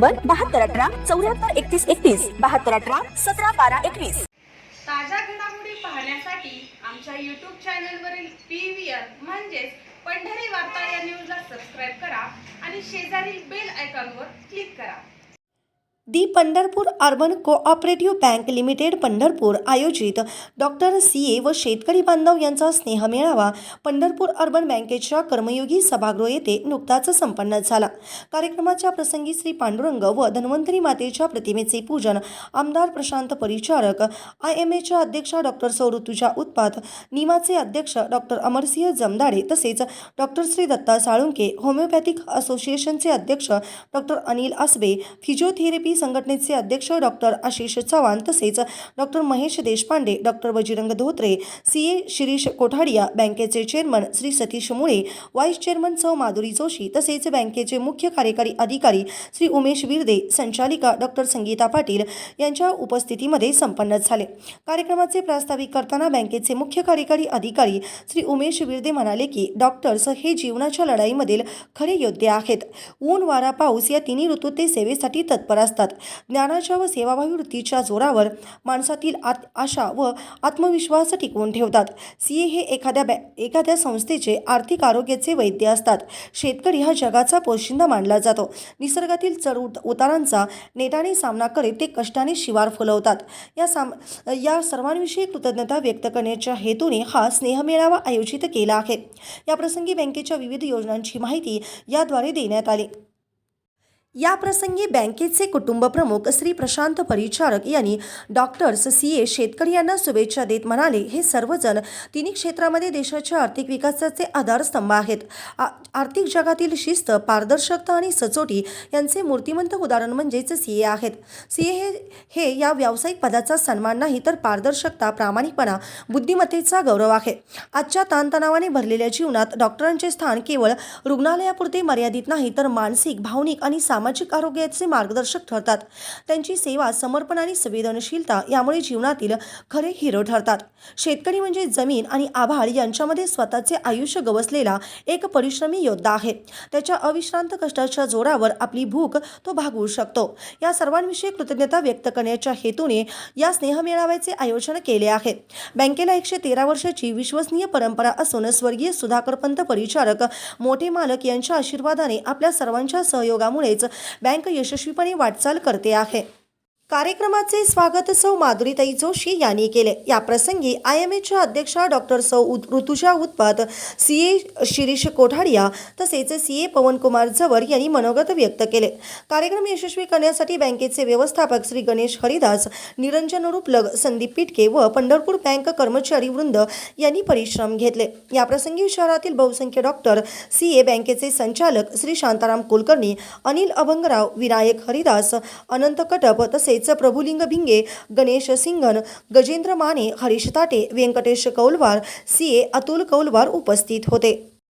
बहात्तर अठरा चौऱ्याहत्तर एकतीस एकतीस बहात्तर अठरा सतरा बारा एकवीस. ताज्या घडामोडी पाहण्यासाठी आमच्या यूट्यूब चॅनलवरील पी व्ही आर म्हणजेच पंढरी वार्ता या न्यूजला सबस्क्राईब करा आणि शेजारील बेल आयकॉनवर क्लिक करा. The Pandharpur urban cooperative bank limited Pandharpur आयोजित डॉक्टर सी ए व शेतकरी बांधव यांचा स्नेहमेळावा पंढरपूर अर्बन बँकेच्या कर्मयोगी सभागृह येथे नुकताच संपन्न झाला. कार्यक्रमाच्या प्रसंगी श्री पांडुरंग व धन्वंतरी मातेच्या प्रतिमेचे पूजन आमदार प्रशांत परिचारक आय एम एच्या अध्यक्षा डॉक्टर सौ ऋतुजा उत्पात निमाचे अध्यक्ष डॉक्टर अमरसिंह जमदाडे तसेच डॉक्टर श्री दत्ता साळुंके होमिओपॅथिक असोसिएशनचे अध्यक्ष डॉक्टर अनिल आसबे फिजिओथेरपी संघटनेचे अध्यक्ष डॉक्टर आशिष चव्हाण तसेच doctor Mahesh Deshpande doctor Bajrang Dhotre C A Shirish Kothadiya बँकेचे चेअरमन श्री सतीश मुळे व्हाईस चेअरमन सौ माधुरी जोशी तसेच बँकेचे मुख्य कार्यकारी अधिकारी श्री उमेश विरदे संचालिका डॉक्टर संगीता पाटील यांच्या उपस्थितीमध्ये संपन्न झाले. कार्यक्रमाचे प्रास्ताविक करताना बँकेचे मुख्य कार्यकारी अधिकारी श्री उमेश विरदे म्हणाले की डॉक्टर्स हे जीवनाच्या लढाईमधील खरे योद्धे आहेत. ऊन वारा पाऊस या तिन्ही ऋतूत ते सेवेसाठी तत्पर असतात. ज्ञानाच्या व सेवाभावी वृत्तीच्या जोरावर माणसातील आत आशा व आत्मविश्वास टिकवून ठेवतात. सी ए हे एखाद्या बॅ एखाद्या संस्थेचे आर्थिक आरोग्याचे वैद्य असतात. शेतकरी हा जगाचा पोशिंदा मानला जातो. निसर्गातील चढ उत उतारांचा नेटाने सामना करीत ते कष्टाने शिवार फुलवतात. या साम या सर्वांविषयी कृतज्ञता व्यक्त करण्याच्या हेतूने हा स्नेहमेळावा आयोजित केला आहे. याप्रसंगी बँकेच्या विविध योजनांची माहिती याद्वारे देण्यात आली. या प्रसंगी बँकेचे कुटुंब प्रमुख श्री प्रशांत परिचारक यांनी डॉक्टर्स सी ए शेतकरी यांना शुभेच्छा देत म्हणाले हे सर्वजण तिन्ही क्षेत्रामध्ये देशाच्या आर्थिक विकासाचे आधारस्तंभ आहेत. आ- आर्थिक जगातील शिस्त पारदर्शकता आणि सचोटी यांचे मूर्तिमंत उदाहरण म्हणजेच सी ए आहेत. सी ए हे हे या व्यावसायिक पदाचा सन्मान नाही तर पारदर्शकता प्रामाणिकपणा बुद्धिमत्तेचा गौरव आहे. आजच्या ताणतणावाने भरलेल्या जीवनात डॉक्टरांचे स्थान केवळ रुग्णालयापुरते मर्यादित नाही तर मानसिक भावनिक आणि सामाजिक सामाजिक आरोग्याचे मार्गदर्शक ठरतात. त्यांची सेवा समर्पण आणि संवेदनशीलता यामुळे जीवनातील खरे हिरो ठरतात. शेतकरी म्हणजे जमीन आणि आभाळ यांच्यामध्ये स्वतःचे आयुष्य गवसलेला एक परिश्रमी योद्धा आहे. त्याच्या अविश्रांत कष्टाच्या जोरावर आपली भूक तो भागवू शकतो. या सर्वांविषयी कृतज्ञता व्यक्त करण्याच्या हेतूने या स्नेहमेळाव्याचे आयोजन केले आहे. बँकेला एकशे तेरा वर्षाची विश्वसनीय परंपरा असून स्वर्गीय सुधाकरपंत परिचारक मोठे मालक यांच्या आशीर्वादाने आपल्या सर्वांच्या सहयोगामुळेच बँक यशस्वीपणे वाटचाल करते आहे. कार्यक्रमाचे स्वागत सौ माधुरीताई जोशी यांनी केले. या प्रसंगी आय एम एच्या अध्यक्षा डॉक्टर सौ उद ऋतुजा उत्पात सी ए शिरीष कोठाडिया तसेच सी ए पवनकुमार जवर यांनी मनोगत व्यक्त केले. कार्यक्रम यशस्वी करण्यासाठी बँकेचे व्यवस्थापक श्री गणेश हरिदास निरंजन रुपलग संदीप पिटके व पंढरपूर बँक कर्मचारी वृंद यांनी परिश्रम घेतले. या प्रसंगी शहरातील बहुसंख्य डॉक्टर सी ए बँकेचे संचालक श्री शांताराम कुलकर्णी अनिल अभंगराव विनायक हरिदास अनंत कटप तसेच प्रभुलिंग भिंगे गणेश सिंगन गजेंद्र माने हरीश ताटे व्यंकटेश कौलवार सी ए अतुल कौलवार उपस्थित होते।